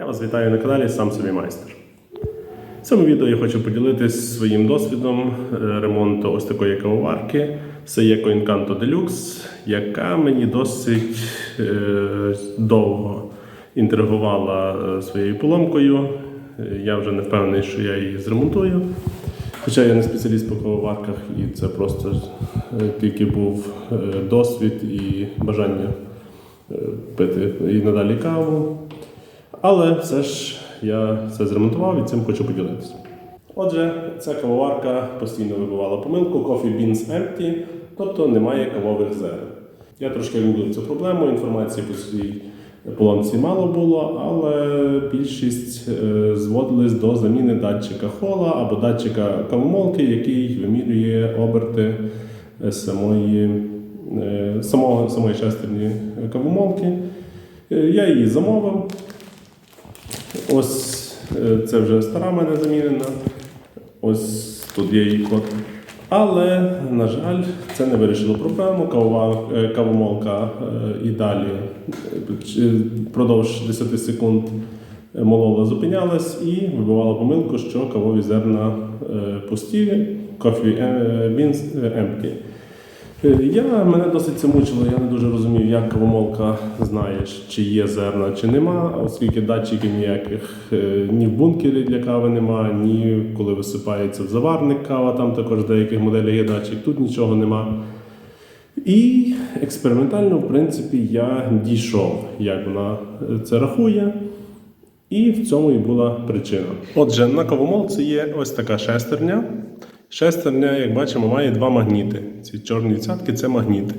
Я вас вітаю на каналі Сам собі майстер. В цьому відео я хочу поділитися своїм досвідом е, ремонту ось такої кавоварки. Це є Coincanto Deluxe, яка мені досить е, довго інтригувала е, своєю поломкою. Е, Я вже не впевнений, що я її зремонтую. Хоча я не спеціаліст по кавоварках, і це просто тільки був досвід і бажання пити і надалі каву. Але все ж я це зремонтував і цим хочу поділитися. Отже, ця кавоварка постійно вибивала помилку Coffee Beans Empty, тобто немає кавових зерен. Я трошки розумію цю проблему, інформації по своїй полонці мало було, але більшість е, зводились до заміни датчика хола або датчика кавомолки, який вимірює оберти е, самої, е, самого, самої шестерні кавомолки. Я її замовив. Ось е, це вже стара мене замінена. Ось тут є її код. Але, на жаль, це не вирішило проблему. Кавова, е, кавомолка е, і далі впродовж 10 секунд молола зупинялась і вибивала помилку, що кавові зерна пусті, е, empty. Е, Я мене досить це мучило. Я не дуже розумів, як кавомолка знає, чи є зерна, чи нема, оскільки датчиків ніяких е, ні в бункері для кави нема, ні коли висипається в заварник кава, там також деяких моделях є датчик, тут нічого нема. І експериментально, в принципі, я дійшов, як вона е, це рахує. І в цьому і була причина. Отже, на кавомолці є ось така шестерня. Шестерня, як бачимо, має два магніти. Ці чорні цятки це магніти.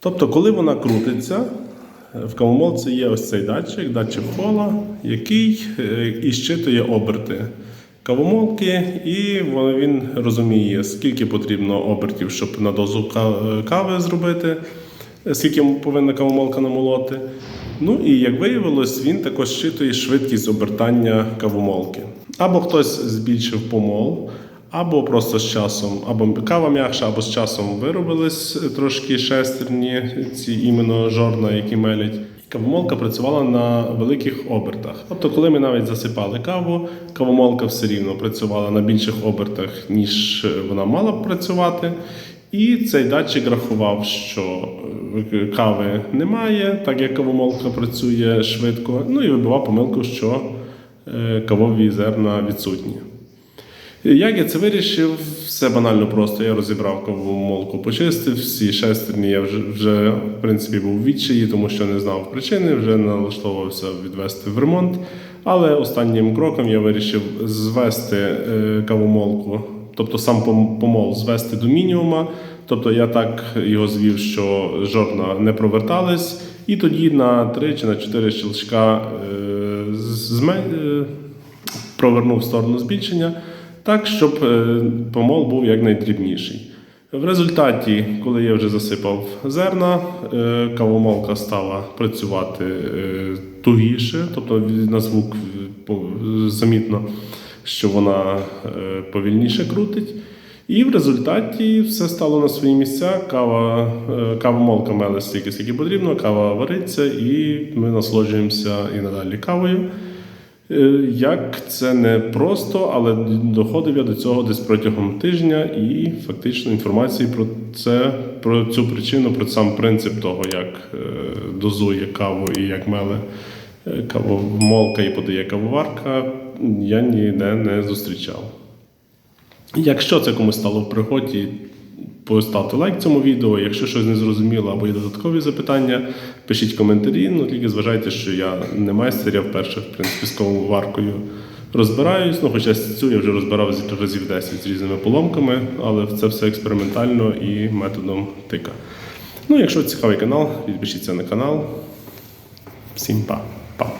Тобто, коли вона крутиться, в кавомолці є ось цей датчик, датчик кола, який е, і щитує оберти кавомолки, і він розуміє, скільки потрібно обертів, щоб на дозу кави зробити, скільки повинна кавомолка намолоти. Ну і як виявилось, він також щитує швидкість обертання кавомолки. Або хтось збільшив помол, або просто з часом, або кава м'якша, або з часом виробились трошки шестерні, ці іменно жорна, які мелять. Кавомолка працювала на великих обертах. Тобто, коли ми навіть засипали каву, кавомолка все рівно працювала на більших обертах, ніж вона мала б працювати. І цей датчик рахував, що е, кави немає, так як кавомолка працює швидко. Ну і вибивав помилку, що е, кавові зерна відсутні. Як я це вирішив? Все банально просто. Я розібрав кавову молку, почистив, всі шестерні я вже, вже в принципі був відчаї, тому що не знав причини, вже налаштовувався відвести в ремонт. Але останнім кроком я вирішив звести е, кавомолку, тобто сам пом- помол звести до мінімума. Тобто я так його звів, що жодна не провертались, і тоді на 3 чи на 4 щелчка е, е, провернув сторону збільшення, так, щоб е, помол був якнайдрібніший. В результаті, коли я вже засипав зерна, е, кавомолка стала працювати е, тугіше, тобто на звук замітно, що вона повільніше крутить. І в результаті все стало на свої місця. Кава, кавомолка меле стільки, скільки потрібно, кава вариться, і ми насолоджуємося і надалі кавою. Е, Як це не просто, але доходив я до цього десь протягом тижня, і фактично інформації про це, про цю причину, про сам принцип того, як е, дозує каву і як меле е, кавомолка і подає кавоварка, я ніде не зустрічав. Якщо це комусь стало в пригоді, поставте лайк цьому відео. Якщо щось не зрозуміло або є додаткові запитання, пишіть коментарі. Ну тільки зважайте, що я не майстер, я вперше в принципі з варкою розбираюсь. Ну, хоча цю я вже розбирав разів 10 з різними поломками, але це все експериментально і методом тика. Ну, якщо цікавий канал, підпишіться на канал. Всім па. Па.